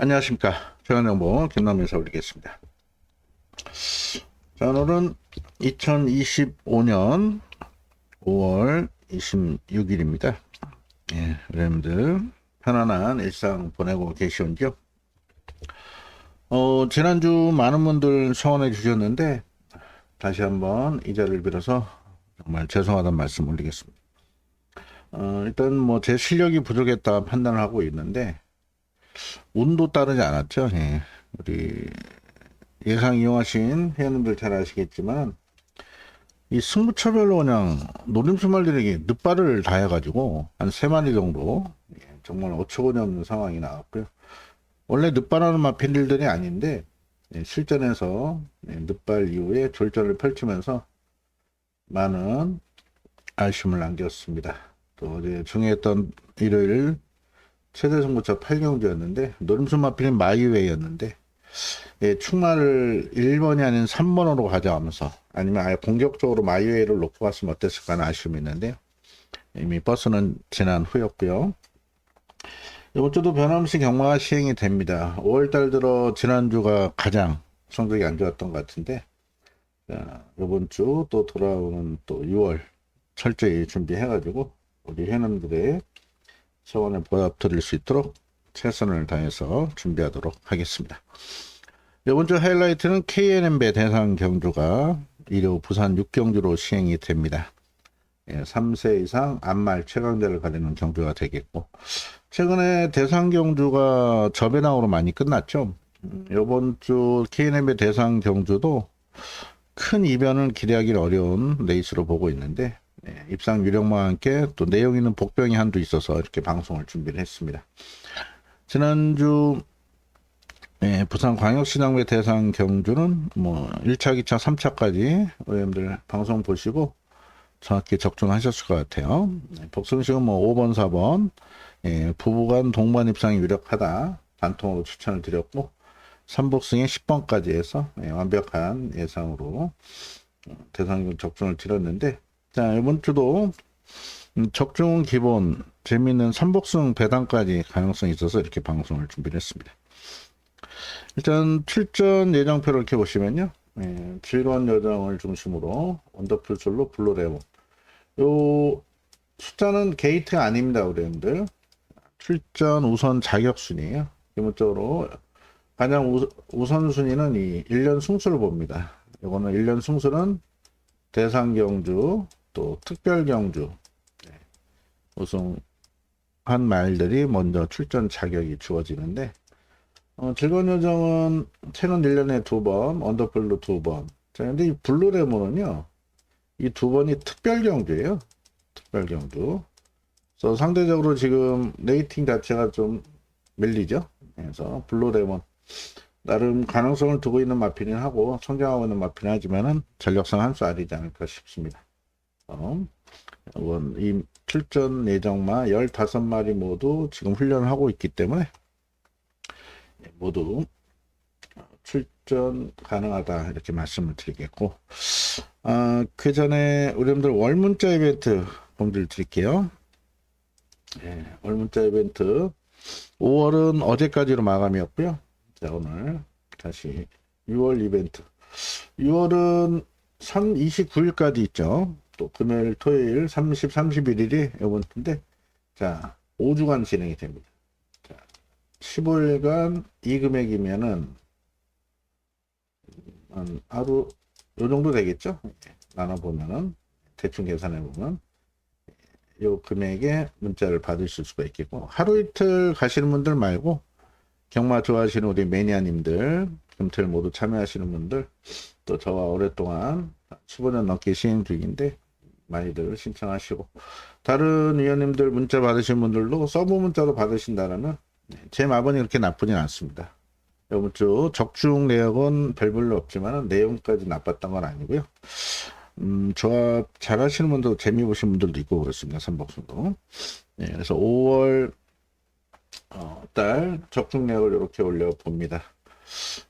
안녕하십니까. 최강정보 김남일사 올리겠습니다. 자, 오늘은 2025년 5월 26일입니다. 예, 여러분들 편안한 일상 보내고 계시온죠? 어, 지난주 많은 분들 성원해 주셨는데 다시 한번 이 자리를 빌어서 정말 죄송하다는 말씀 올리겠습니다. 어, 일단 뭐 제 실력이 부족했다 판단을 하고 있는데 운도 따르지 않았죠. 예. 우리 예상 이용하신 회원님들 잘 아시겠지만 이 승부처별로 그냥 노림수말들에게 늦발을 다 해가지고 한 세 마리 정도 예, 정말 어처구니 없는 상황이 나왔고요. 원래 늦발하는 마필들이 아닌데 예, 실전에서 예, 늦발 이후에 졸전을 펼치면서 많은 아쉬움을 남겼습니다. 또 어제 중요했던 일요일 최대 승부처 8경주였는데 노림수 마필은 마이웨이였는데 예, 충마를 1번이 아닌 3번으로 가져가면서 아니면 아예 공격적으로 마이웨이를 놓고 갔으면 어땠을까 하는 아쉬움이 있는데요. 이미 버스는 지난 후였고요. 이번 주도 변함없이 경마가 시행이 됩니다. 5월달 들어 지난주가 가장 성적이 안 좋았던 것 같은데 자, 이번 주 또 돌아오는 또 6월 철저히 준비해가지고 우리 회원들의 소원에 보답 드릴 수 있도록 최선을 다해서 준비하도록 하겠습니다. 이번 주 하이라이트는 KNM배 대상 경주가 일요 부산 6경주로 시행이 됩니다. 예, 3세 이상 안말 최강자를 가리는 경주가 되겠고 최근에 대상 경주가 저배당으로 많이 끝났죠. 음, 이번 주 KNM배 대상 경주도 큰 이변을 기대하기 어려운 레이스로 보고 있는데 예, 입상 유령과 함께 또 내용 있는 복병이 한두 있어서 이렇게 방송을 준비를 했습니다. 지난주 예, 부산 광역시장배 대상 경주는 뭐 1차, 2차, 3차까지 여러분들 방송 보시고 정확히 적중하셨을 것 같아요. 예, 복승식은 뭐 5번, 4번 예, 부부간 동반 입상이 유력하다 단통으로 추천을 드렸고 삼복승에 10번까지 해서 예, 완벽한 예상으로 어, 대상 적중을 드렸는데 자 이번 주도 음, 적중은 기본 재미있는 삼복승 배당까지 가능성이 있어서 이렇게 방송을 준비를 했습니다. 일단 출전 예정표를 이렇게 보시면요. 예, 즐거운 여정을 중심으로 원더풀 솔로 블루레몬 요 숫자는 게이트가 아닙니다 우리들 출전 우선 자격순이에요 기본적으로 가장 우, 우선순위는 이 1년 승수를 봅니다 이거는 1년 승수는 대상 경주 또 특별 경주 네, 우승한 말들이 먼저 출전 자격이 주어지는데 어, 즐거운 요정은 최근 1년에 두 번, 언더블루 두 번. 자, 근데 이 블루레몬은요, 이 두 번이 특별 경주예요. 특별 경주. 그래서 상대적으로 지금 레이팅 자체가 좀 밀리죠. 그래서 블루레몬. 나름 가능성을 두고 있는 마피는 하고, 성장하고 있는 마피는 하지만은 전력상 한수 아니지 않을까 싶습니다. 어, 이 출전 예정마 15마리 모두 지금 훈련을 하고 있기 때문에 모두 출전 가능하다 이렇게 말씀을 드리겠고 아, 그 전에 우리 분들 월문자 이벤트 공지를 드릴게요. 예, 월문자 이벤트 5월은 어제까지로 마감이었고요. 자 오늘 다시 6월 이벤트 6월은 3, 29일까지 있죠. 또 금요일, 토요일, 30, 31일이 이번 주인데 자 5주간 진행이 됩니다. 15일간 이 금액이면은 한 하루 요 정도 되겠죠? 나눠 보면은 대충 계산해 보면 요 금액의 문자를 받으실 수가 있겠고 하루 이틀 가시는 분들 말고 경마 좋아하시는 우리 매니아님들 금틀 모두 참여하시는 분들 또 저와 오랫동안 15년 넘게 시행 중인데 많이들 신청하시고 다른 위원님들 문자 받으신 분들도 서브 문자로 받으신다라면 제 마번이 그렇게 나쁘진 않습니다. 이번 주 적중 내역은 별별로 없지만 내용까지 나빴던 건 아니고요. 음, 조합 잘 하시는 분도 재미 보신 분들도 있고 그렇습니다. 삼복순도. 네, 그래서 5월 어, 달 적중 내역을 이렇게 올려 봅니다.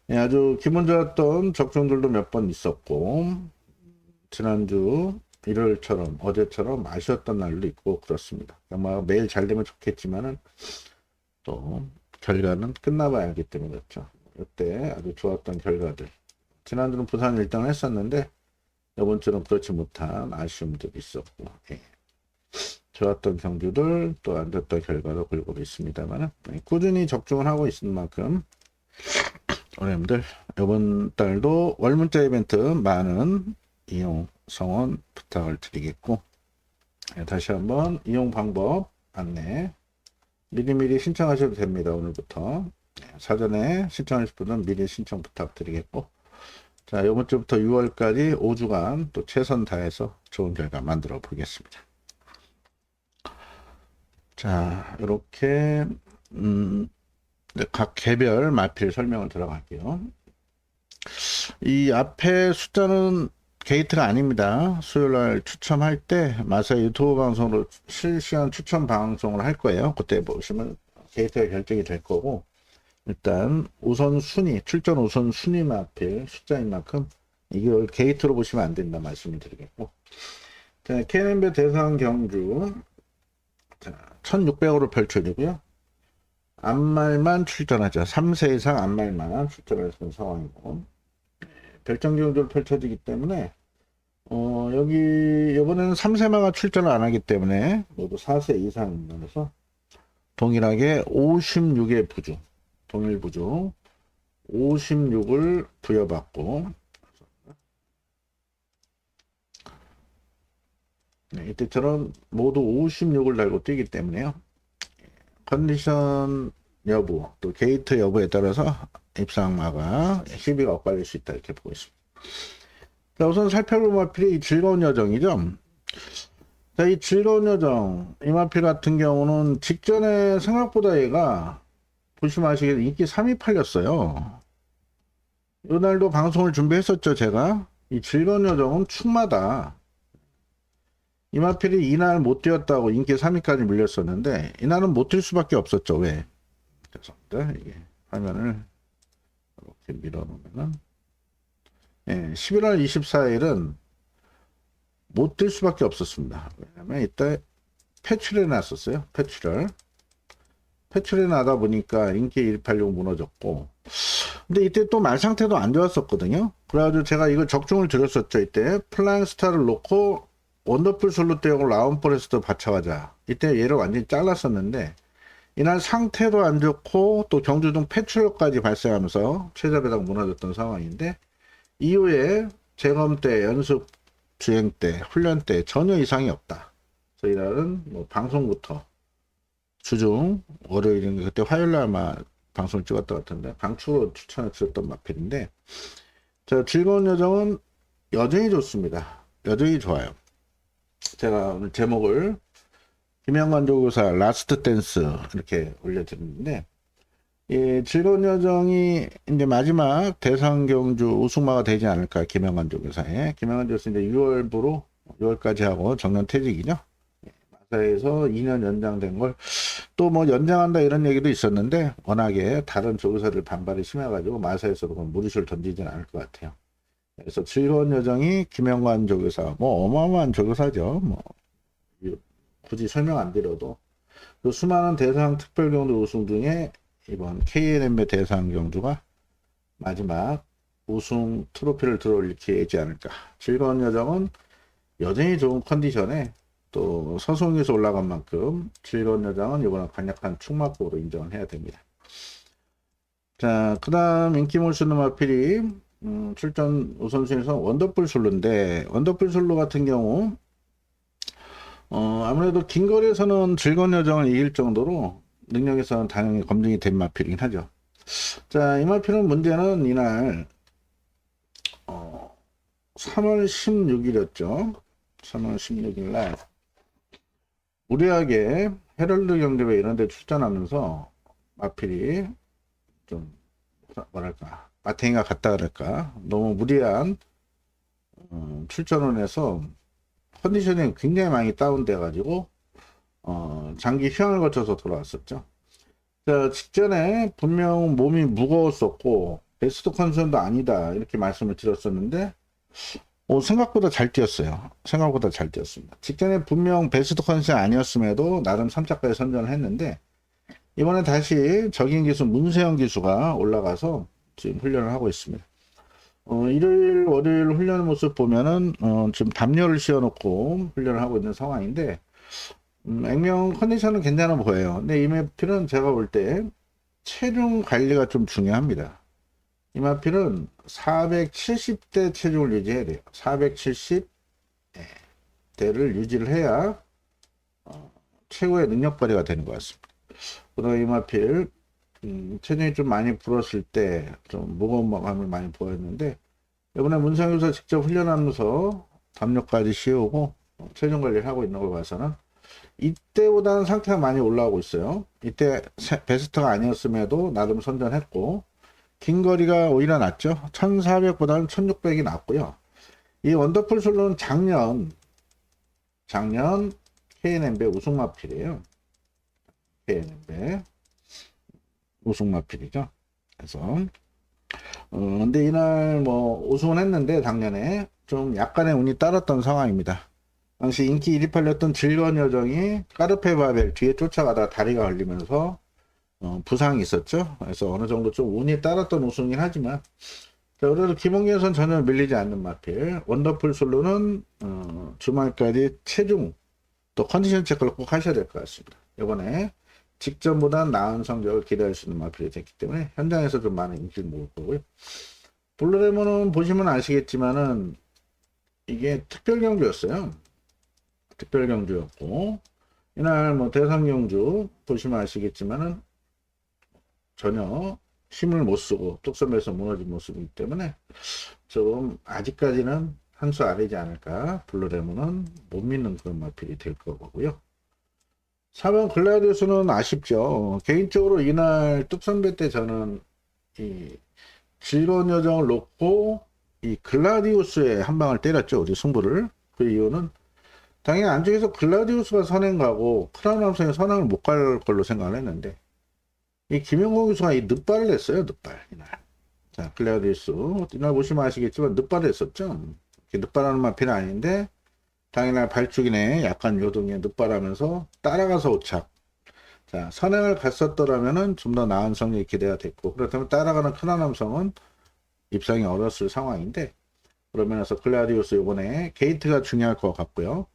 네, 아주 기분 좋았던 적중들도 몇 번 있었고 지난주 일요일처럼 어제처럼 아쉬웠던 날도 있고 그렇습니다. 아마 매일 잘 되면 좋겠지만은 또 결과는 끝나봐야 알기 때문에 그렇죠. 이때 아주 좋았던 결과들. 지난주는 부산 1등을 했었는데 이번 주는 그렇지 못한 아쉬움들이 있었고 예. 좋았던 경주들 또 안 좋았던 결과도 골고루 있습니다만 꾸준히 적중을 하고 있는 만큼 여러분들. 이번 달도 월문자 이벤트 많은 이용 성원 부탁을 드리겠고 예, 다시 한번 이용 방법 안내 미리미리 신청하셔도 됩니다 오늘부터. 예, 사전에 신청하실 분은 미리 신청 부탁드리겠고 자 이번 주부터 6월까지 5주간 또 최선 다해서 좋은 결과 만들어 보겠습니다 자 이렇게 음, 네, 각 개별 마필 설명을 들어갈게요. 이 앞에 숫자는 게이트가 아닙니다. 수요일 날 추첨할 때 마사 유튜브 방송으로 실시간 추첨 방송을 할 거예요. 그때 보시면 게이트가 결정이 될 거고 일단 우선 순위, 출전 우선 순위 마필 숫자인 만큼 이걸 게이트로 보시면 안 된다 말씀을 드리겠고 자, KNB 대상 경주 자, 1600으로 펼쳐지고요. 앞말만 출전하죠. 3세 이상 앞말만 출전할 수 있는 상황이고 별정 경주를 펼쳐지기 때문에 어, 여기 이번에는 3세마가 출전을 안 하기 때문에 모두 4세 이상이면서 동일하게 56의 부주 동일 부주 56을 부여받고 네, 이때처럼 모두 56을 달고 뛰기 때문에요. 컨디션 여부, 또 게이트 여부에 따라서 입상마가 시비가 엇갈릴 수 있다 이렇게 보고 있습니다. 자, 우선 살펴볼 마필이 이 즐거운 여정이죠. 자, 이 즐거운 여정, 이 마필 같은 경우는 직전에 생각보다 얘가 보시면 아시겠지만 인기 3위 팔렸어요. 이날도 방송을 준비했었죠, 제가. 이 즐거운 여정은 축마다. 이마필이 이날 못 뛰었다고 인기 3위까지 밀렸었는데 이날은 못 뛸 수밖에 없었죠. 왜? 죄송합니다. 이게 화면을 이렇게 밀어놓으면은 예, 11월 24일은 못 뛸 수밖에 없었습니다. 왜냐면 이때 패출해 놨었어요. 패출을 패출해 나다 보니까 인기 186 무너졌고 근데 이때 또 말 상태도 안 좋았었거든요. 그래가지고 제가 이거 적중을 드렸었죠. 이때 플라잉 스타를 놓고 원더풀 솔로 대용을 라운포레스트 받쳐가자. 이때 얘를 완전히 잘랐었는데 이날 상태도 안 좋고 또 경주중 폐출까지 발생하면서 최저 배당 무너졌던 상황인데 이후에 재검 때 연습 주행 때 훈련 때 전혀 이상이 없다. 이날은 뭐 방송부터 주중 월요일인 그때 화요일 날만 방송을 찍었던 것 같은데 방추로 추천해 주셨던 마필인데 자 즐거운 여정은 여전히 좋습니다. 여전히 좋아요. 제가 오늘 제목을 김영관 조교사 라스트 댄스 이렇게 올려드렸는데 이 즐거운 여정이 이제 마지막 대상 경주 우승마가 되지 않을까 김영관 조교사의 김영관 조교사 이제 6월부로 6월까지 하고 정년 퇴직이죠. 마사에서 2년 연장된 걸 또 뭐 연장한다 이런 얘기도 있었는데 워낙에 다른 조교사들 반발이 심해가지고 마사에서도 무리수를 던지지는 않을 것 같아요. 그래서 즐거운 여정이 김영관 조교사, 뭐 어마어마한 조교사죠. 뭐 굳이 설명 안 드려도 그 수많은 대상 특별경주 우승 중에 이번 KNM의 대상 경주가 마지막 우승 트로피를 들어올릴 기회이지 않을까. 즐거운 여정은 여전히 좋은 컨디션에 또 서송에서 올라간 만큼 즐거운 여정은 이번에 강력한 축마법으로 인정을 해야 됩니다. 자, 그 다음 인기 몰수는 마필이 음, 출전 우선순위에서 원더풀 솔로인데 원더풀 솔로 같은 경우 어, 아무래도 긴 거리에서는 즐거운 여정을 이길 정도로 능력에서는 당연히 검증이 된 마필이긴 하죠. 자, 이 마필은 문제는 이날 어, 3월 16일이었죠. 3월 16일 날 무리하게 헤럴드 경제회 이런 데 출전하면서 마필이 좀 뭐랄까 마탱이가 갔다 그럴까 너무 무리한 어, 출전을 해서 컨디션이 굉장히 많이 다운돼 가지고 어, 장기 휴양을 거쳐서 돌아왔었죠. 자, 직전에 분명 몸이 무거웠었고 베스트 컨디션도 아니다 이렇게 말씀을 드렸었는데 어, 생각보다 잘 뛰었어요. 생각보다 잘 뛰었습니다. 직전에 분명 베스트 컨디션 아니었음에도 나름 3차까지 선전을 했는데 이번에 다시 적인 기수 문세영 기수가 올라가서 지금 훈련을 하고 있습니다. 어, 일요일, 월요일 훈련 모습 보면은, 어, 지금 담요를 씌워놓고 훈련을 하고 있는 상황인데, 음, 액면 컨디션은 괜찮아 보여요. 근데 이마필은 제가 볼 때 체중 관리가 좀 중요합니다. 이마필은 470대 체중을 유지해야 돼요. 470대를 유지를 해야 어, 최고의 능력 발휘가 되는 것 같습니다. 그다음 이마필 음, 체중이 좀 많이 불었을 때 좀 무거운 마감을 많이 보였는데 이번에 문상유사 직접 훈련하면서 담력까지 씌우고 어, 체중 관리를 하고 있는 걸 봐서는 이때보다는 상태가 많이 올라오고 있어요. 이때 세- 베스트가 아니었음에도 나름 선전했고 긴 거리가 오히려 낫죠. 1400보다는 1600이 낫고요. 이 원더풀 솔로는 작년 작년 KNM배 우승마필이에요. KNM배 우승마필이죠. 그래서 어, 근데 이날 뭐 우승은 했는데 작년에 좀 약간의 운이 따랐던 상황입니다. 당시 인기 1위 팔렸던 즐거운 여정이 까르페 바벨 뒤에 쫓아가다 다리가 걸리면서 어, 부상이 있었죠. 그래서 어느 정도 좀 운이 따랐던 우승이긴 하지만 자, 그래도 김홍기에선 전혀 밀리지 않는 마필 원더풀 솔로는 어, 주말까지 체중 또 컨디션 체크를 꼭 하셔야 될 것 같습니다. 이번에 직전보다 나은 성적을 기대할 수 있는 마필이 됐기 때문에 현장에서 좀 많은 인기를 모을 거고요. 블루레몬은 보시면 아시겠지만은 이게 특별 경주였어요. 특별 경주였고 이날 뭐 대상 경주 보시면 아시겠지만은 전혀 힘을 못 쓰고 뚝섬에서 무너진 모습이기 때문에 좀 아직까지는 한 수 아래지 않을까 블루레몬은 못 믿는 그런 마필이 될 거고요. 4번 글라디우스는 아쉽죠. 개인적으로 이날 뚝섬배 때 저는 이 즐거운 여정을 놓고 이 글라디우스에 한 방을 때렸죠. 우리 승부를. 그 이유는 당연히 안쪽에서 글라디우스가 선행 가고 크라운 함성이 선행을 못 갈 걸로 생각을 했는데 이 김영호 교수가 이 늑발을 했어요. 늑발 이날. 자 글라디우스 이날 보시면 아시겠지만 늑발을 했었죠. 이렇게 늑발하는 마필은 아닌데 당일날 발주기네 약간 요동에 늑발하면서 따라가서 오착. 자 선행을 갔었더라면은 좀 더 나은 성적이 기대가 됐고 그렇다면 따라가는 함성은 입상이 어렸을 상황인데 그러면서 글라디우스 요번에 게이트가 중요할 것 같고요.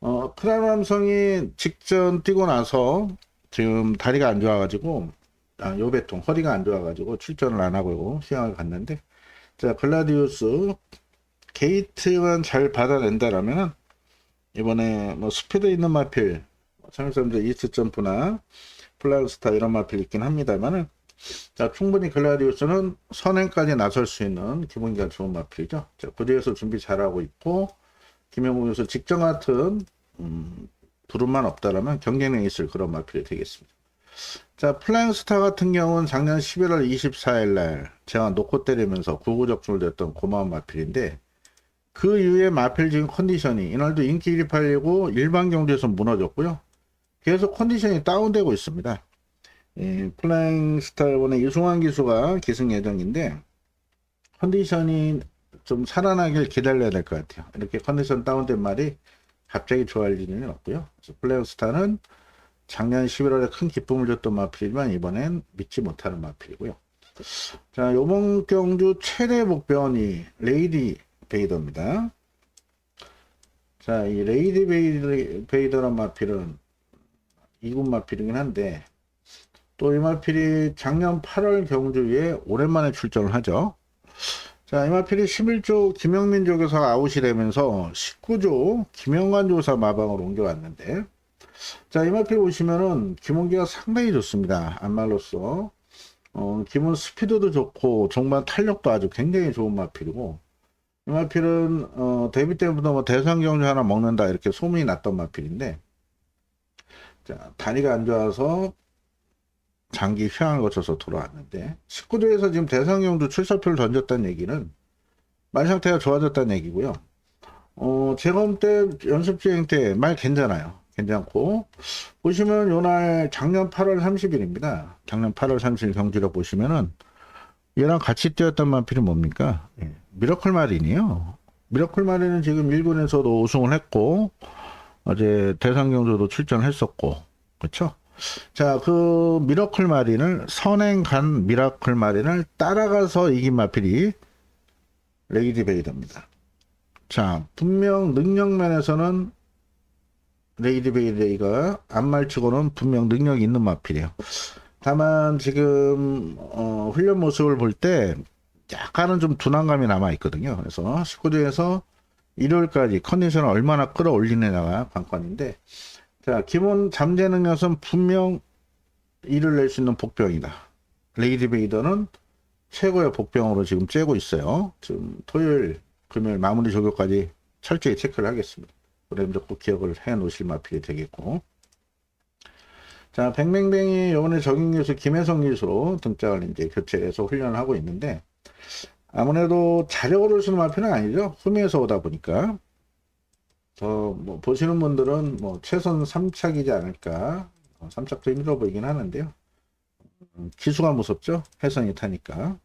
어, 크라남성이 직전 뛰고 나서 지금 다리가 안 좋아가지고 아, 요배통 허리가 안 좋아가지고 출전을 안 하고 시향을 갔는데 자 글라디우스 게이트만 잘 받아낸다라면은 이번에 뭐 스피드 있는 마필 참여사람들 이스트 점프나 플라그스타 이런 마필 있긴 합니다만은 자 충분히 글라디우스는 선행까지 나설 수 있는 기분기가 좋은 마필이죠. 자 구대에서 준비 잘하고 있고 김영우 교수 직전 같은 음, 부름만 없다라면 경쟁력이 있을 그런 마필이 되겠습니다. 자, 플라잉 스타 같은 경우는 작년 11월 24일 날 제가 놓고 때리면서 구구적중을 됐던 고마운 마필인데 그 이후에 마필 지금 컨디션이 이날도 인기 1위 팔리고 일반 경주에서 무너졌고요. 계속 컨디션이 다운되고 있습니다. 이 플라잉 스타 이번에 이승환 기수가 기승 예정인데 컨디션이 좀 살아나길 기다려야 될 것 같아요. 이렇게 컨디션 다운된 말이 갑자기 좋아할 일은 없고요. 플레이어 스타는 작년 11월에 큰 기쁨을 줬던 마필이지만 이번엔 믿지 못하는 마필이고요. 자, 요번 경주 최대 목표원이 레이디 베이더입니다. 자, 이 레이디 베이더, 베이더란 마필은 이군 마필이긴 한데 또 이 마필이 작년 8월 경주에 오랜만에 출전을 하죠. 자, 이 마필이 11조 김영민 조교사가 아웃이 되면서 19조 김영관 조사 마방으로 옮겨왔는데, 자, 이 마필 보시면은 김원기가 상당히 좋습니다. 안말로서. 어, 기본 스피드도 좋고, 종반 탄력도 아주 굉장히 좋은 마필이고, 이마필은, 어, 데뷔 때부터 뭐 대상 경주 하나 먹는다, 이렇게 소문이 났던 마필인데, 자, 다리가 안 좋아서 장기 휴양을 거쳐서 돌아왔는데 19조에서 지금 대상경도 출사표를 던졌다는 얘기는 말 상태가 좋아졌다는 얘기고요. 어, 제검 때 연습 주행 때 말 괜찮아요. 괜찮고 보시면 요날 작년 8월 30일입니다. 작년 8월 30일 경주력 보시면은 얘랑 같이 뛰었던 만필이 뭡니까? 예, 미러클 마린이요. 미러클 마린은 지금 1군에서도 우승을 했고 어제 대상 경주도 출전했었고 그렇죠? 자, 그 미라클 마린을 선행 간 미라클 마린을 따라가서 이긴 마필이 레이디 베이더입니다. 자, 분명 능력면에서는 레이디 베이더가 안말치고는 분명 능력이 있는 마필이에요. 다만 지금 어, 훈련 모습을 볼 때 약간은 좀 둔한감이 남아 있거든요. 그래서 19주에서 일요일까지 컨디션을 얼마나 끌어올리느냐가 관건인데 자 기본 잠재 능력은 분명 일을 낼 수 있는 복병이다. 레이디 베이더는 최고의 복병으로 지금 째고 있어요. 지금 토요일, 금요일 마무리 조교까지 철저히 체크를 하겠습니다. 여러분들 꼭 기억을 해 놓으실 마필이 되겠고. 자, 뱅뱅뱅이 요번에 적인 기수 김혜성 기수로 등장을 이제 교체해서 훈련을 하고 있는데 아무래도 자력으로 쓰는 마필은 아니죠. 후미에서 오다 보니까. 더, 뭐, 보시는 분들은 뭐, 최선 3착이지 않을까. 어, 3착도 힘들어 보이긴 하는데요. 음, 기수가 무섭죠? 해선이 타니까.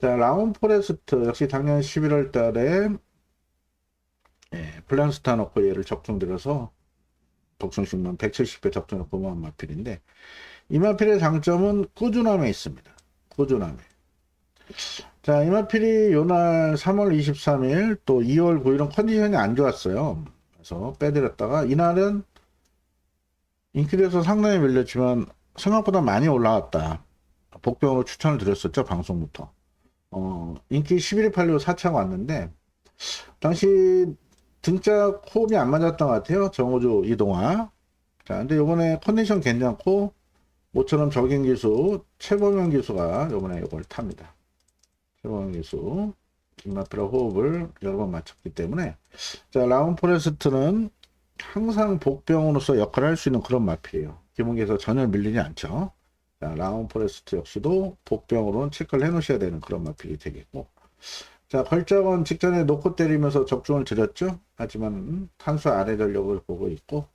자, 라운 포레스트. 역시 작년 11월 달에, 예, 플란스타 넣고 얘를 적중들여서, 독성식만 170배 적중을 보모한 마필인데, 이 마필의 장점은 꾸준함에 있습니다. 꾸준함에. 자, 이 마필이 요날 3월 23일 또 2월 9일은 컨디션이 안 좋았어요. 그래서 빼드렸다가 이날은 인기에서 상당히 밀렸지만 생각보다 많이 올라왔다. 복병으로 추천을 드렸었죠, 방송부터. 어, 인기 11일 8로 4차가 왔는데, 당시 등짝 호흡이 안 맞았던 것 같아요. 정호주 이동화. 자, 근데 요번에 컨디션 괜찮고, 모처럼 적인 기수, 최범현 기수가 요번에 이걸 탑니다. 최범현 기수. 김마피라 호흡을 여러 번 맞췄기 때문에, 자, 라운 포레스트는 항상 복병으로서 역할을 할 수 있는 그런 마필이에요. 기본기에서 전혀 밀리지 않죠. 자, 라운 포레스트 역시도 복병으로는 체크를 해 놓으셔야 되는 그런 마필이 되겠고. 자, 걸작은 직전에 놓고 때리면서 적중을 드렸죠. 하지만 탄수 아래 전력을 보고 있고,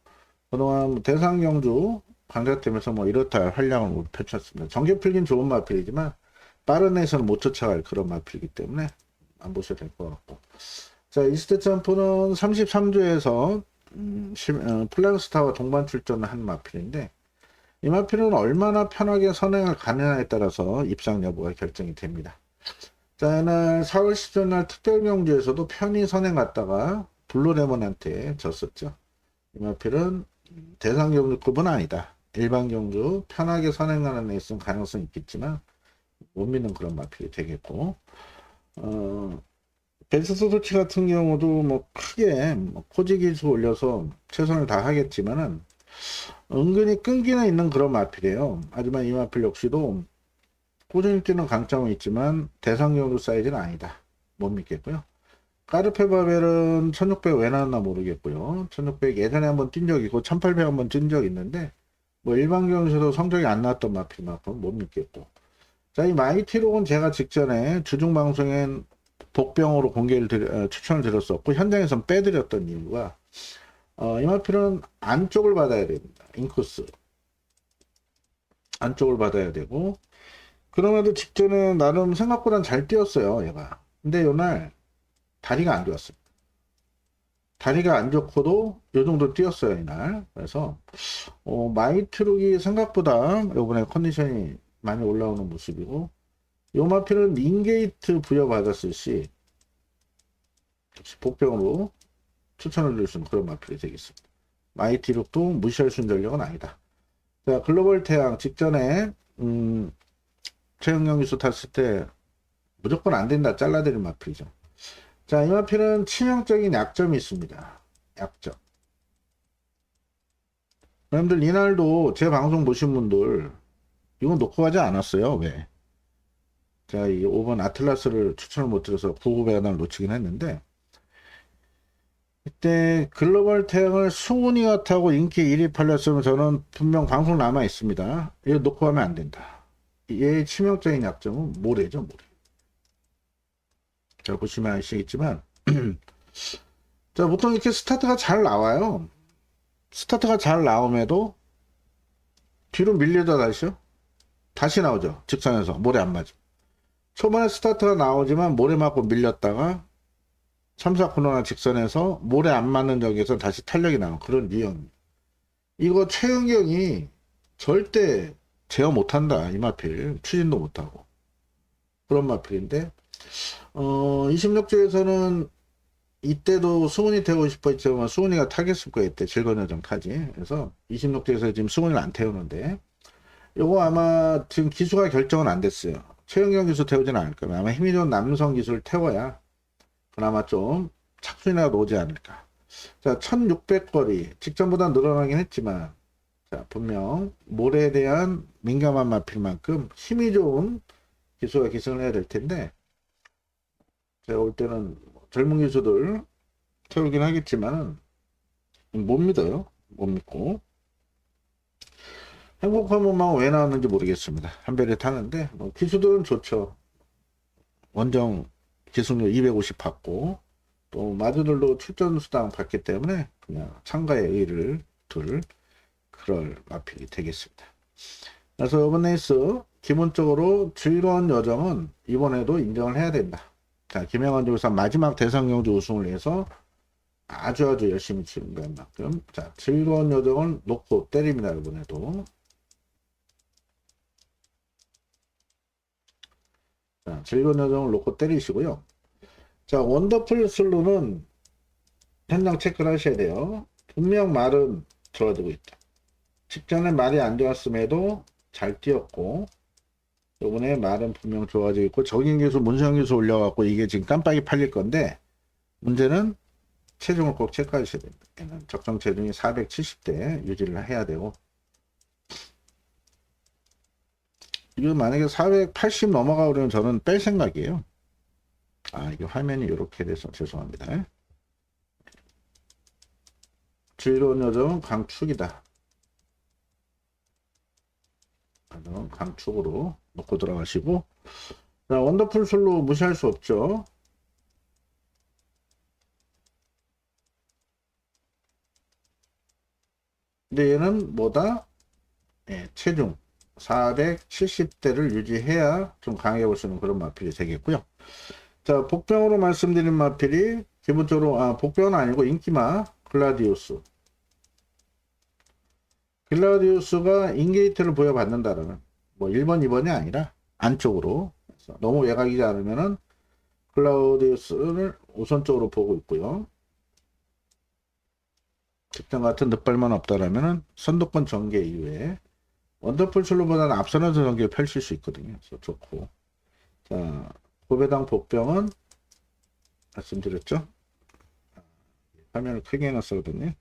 그동안 뭐 대상 경주 강자팀에서 뭐 이렇다 할 활약을 펼쳤습니다. 정규 필긴 좋은 마필이지만, 빠른 애에서는 못 쫓아갈 그런 마필이기 때문에 안 보셔도 될 것 같고. 자, 이스트 점프는 33조에서 음, 시- 어, 플랑스타와 동반 출전을 한 마필인데 이 마필은 얼마나 편하게 선행을 가느냐에 따라서 입상 여부가 결정이 됩니다. 자, 이날 4월 10일 날 특별 경주에서도 편히 선행 갔다가 블루레몬한테 졌었죠. 이 마필은 대상 경주급은 아니다. 일반 경주 편하게 선행하는 애 있으면 가능성이 있겠지만 못 믿는 그런 마필이 되겠고 어, 베스트 소치 같은 경우도 뭐 크게 뭐 포지 기수 올려서 최선을 다하겠지만은 은근히 끈기는 있는 그런 마필이에요. 하지만 이 마필 역시도 꾸준히 뛰는 강점은 있지만 대상 경주 사이즈는 아니다. 못 믿겠고요. 까르페 바벨은 1600 왜 나왔나 모르겠고요. 1600 예전에 한번 뛴 적 있고 1800 한번 뛴 적 있는데 뭐 일반 경주에서도 성적이 안 나왔던 마필만큼 못 믿겠고 자 이 마이티록은 제가 직전에 주중 방송엔 복병으로 공개를 드려, 어, 추천을 드렸었고 현장에선 빼드렸던 이유가 어, 이마필은 안쪽을 받아야 됩니다. 인코스 안쪽을 받아야 되고 그럼에도 직전에 나름 생각보다는 잘 뛰었어요 얘가 근데 요날 다리가 안 좋았어요 다리가 안 좋고도 요 정도 뛰었어요 이날 그래서 어, 마이트룩이 생각보다 요번에 컨디션이 많이 올라오는 모습이고 요 마필은 링게이트 부여받았을 시 역시 복병으로 추천을 드릴 수 있는 그런 마필이 되겠습니다. 마이티룩도 무시할 수 있는 전력은 아니다. 자, 글로벌 태양 직전에 음, 최영영 기수 탔을 때 무조건 안 된다 잘라드린 마필이죠. 자, 이 마필은 치명적인 약점이 있습니다. 약점. 여러분들 이날도 제 방송 보신 분들 이거 놓고 가지 않았어요. 왜? 제가 이 5번 아틀라스를 추천을 못 드려서 9급에 날 놓치긴 했는데 이때 글로벌 태양을 승훈이가 타고 인기 1위 팔렸으면 저는 분명 방송 남아 있습니다. 이거 놓고 가면 안 된다. 얘의 치명적인 약점은 모래죠, 모래. 자, 보시면 아시겠지만 자, 보통 이렇게 스타트가 잘 나와요. 스타트가 잘 나옴에도 뒤로 밀려다 다시요. 다시 나오죠. 직선에서 모래 안 맞아. 초반에 스타트가 나오지만 모래 맞고 밀렸다가 3, 4코너나 직선에서 모래 안 맞는 적에서 다시 탄력이 나온 그런 유형. 이거 최은경이 절대 제어 못한다. 이 마필. 추진도 못하고. 그런 마필인데, 어, 26조에서는 이때도 수훈이 태우고 싶어 했지만 수훈이가 타겟을 거였대. 즐거운 여정 타지. 그래서 26조에서 지금 수훈이를 안 태우는데, 요거 아마 지금 기수가 결정은 안 됐어요. 최은경 기수 태우지는 않을 거예요. 아마 힘이 좋은 남성 기수를 태워야 그나마 좀 착순이라도 오지 않을까. 자, 1600거리. 직전보다 늘어나긴 했지만, 자, 분명 모래에 대한 민감한 마필 만큼 힘이 좋은 기수가 기승을 해야 될 텐데, 제가 볼 때는 젊은 기수들 태우긴 하겠지만 은, 못 믿어요. 못 믿고. 행복한 몸만 왜 나왔는지 모르겠습니다. 한 배를 타는데, 뭐 기수들은 좋죠. 원정 기승률 250 받고, 또 마주들도 출전 수당 받기 때문에 그냥 참가의 의의를 둘 그럴 마필이 되겠습니다. 그래서 이번 레이스 기본적으로 즐거운 여정은 이번에도 인정을 해야 된다. 자 김영환 조사 마지막 대상 경주 우승을 위해서 아주 아주 열심히 치는 만큼 자 즐거운 여정을 놓고 때립니다 이번에도 자 즐거운 여정을 놓고 때리시고요. 자, 원더풀 슬로는 현장 체크를 하셔야 돼요. 분명 말은 좋아지고 있다. 직전에 말이 안 좋았음에도 잘 뛰었고, 요번에 말은 분명 좋아지고 있고, 적인 기수, 문성 기수 올려갖고 이게 지금 깜빡이 팔릴 건데, 문제는 체중을 꼭 체크하셔야 됩니다. 적정 체중이 470대 유지를 해야 되고, 이거 만약에 480 넘어가 그러면 저는 뺄 생각이에요. 아, 이게 화면이 이렇게 돼서 죄송합니다. 즐거운 여정은 강축이다. 여정은 강축으로 놓고 들어가시고, 자, 원더풀 술로 무시할 수 없죠. 근데 얘는 뭐다? 예, 체중 470대를 유지해야 좀수 있는 그런 마필이 되겠고요. 자, 복병으로 말씀드린 마필이 기본적으로 아, 복병은 아니고 인기마 글라디우스. 글라디우스가 인게이트를 보여받는다라는 뭐 1번, 2번이 아니라 안쪽으로 너무 외곽이지 않으면은 글라우디우스를 우선적으로 보고 있고요. 직전 같은 늑발만 없다라면은 선두권 전개 이후에 원더풀 슬로보다는 앞서면서 전개를 펼칠 수 있거든요. 그래서 좋고. 자, 고배당 복병은 말씀드렸죠? 화면을 크게 해놨었거든요.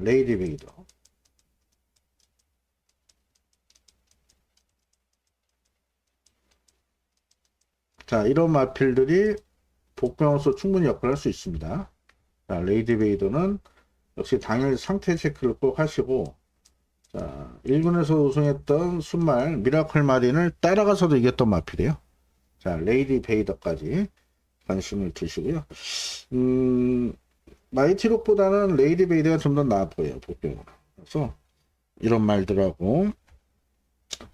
레이디 베이더. 자, 이런 마필들이 복병으로서 충분히 역할을 할수 있습니다. 자, 레이디 베이더는 역시 당일 상태 체크를 꼭 하시고, 자, 1군에서 우승했던 순말 미라클 마린을 따라가서도 이겼던 마필이에요. 자, 레이디 베이더까지 관심을 두시고요. 음, 마이티록보다는 레이디 베이더가 좀 더 나아 보여요, 복병으로. 그래서 이런 말들하고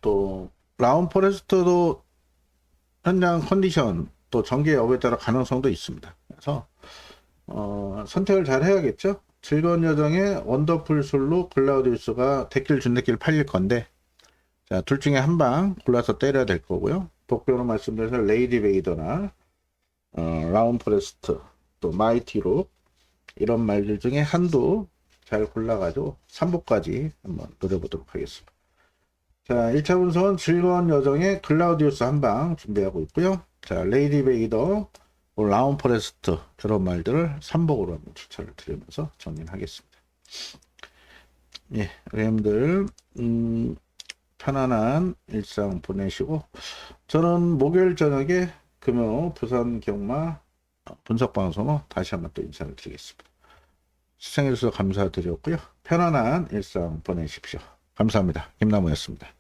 또 라운 포레스트도 현장 컨디션 또 전개 여부에 따라 가능성도 있습니다. 그래서 어, 선택을 잘 해야겠죠. 즐거운 여정에 원더풀 솔로 글라우디우스가 데킬 준데킬 팔릴 건데 자, 둘 중에 한 방 골라서 때려야 될 거고요. 복병으로 말씀드려서 레이디 베이더나 어, 라운 포레스트 또 마이티로 이런 말들 중에 한두 잘 골라가지고 3부까지 한번 노려보도록 하겠습니다. 자, 1차 분석은 즐거운 여정에 글라우디우스 한방 준비하고 있고요. 자, 레이디 베이더, 뭐 라운 포레스트 이런 말들을 3복으로 한번 추천을 드리면서 정리를 하겠습니다. 예, 여러분들 음, 편안한 일상 보내시고 저는 목요일 저녁에 금요 부산 경마 분석 방송으로 다시 한번 또 인사를 드리겠습니다. 시청해주셔서 감사드렸고요. 편안한 일상 보내십시오. 감사합니다. 김나무였습니다.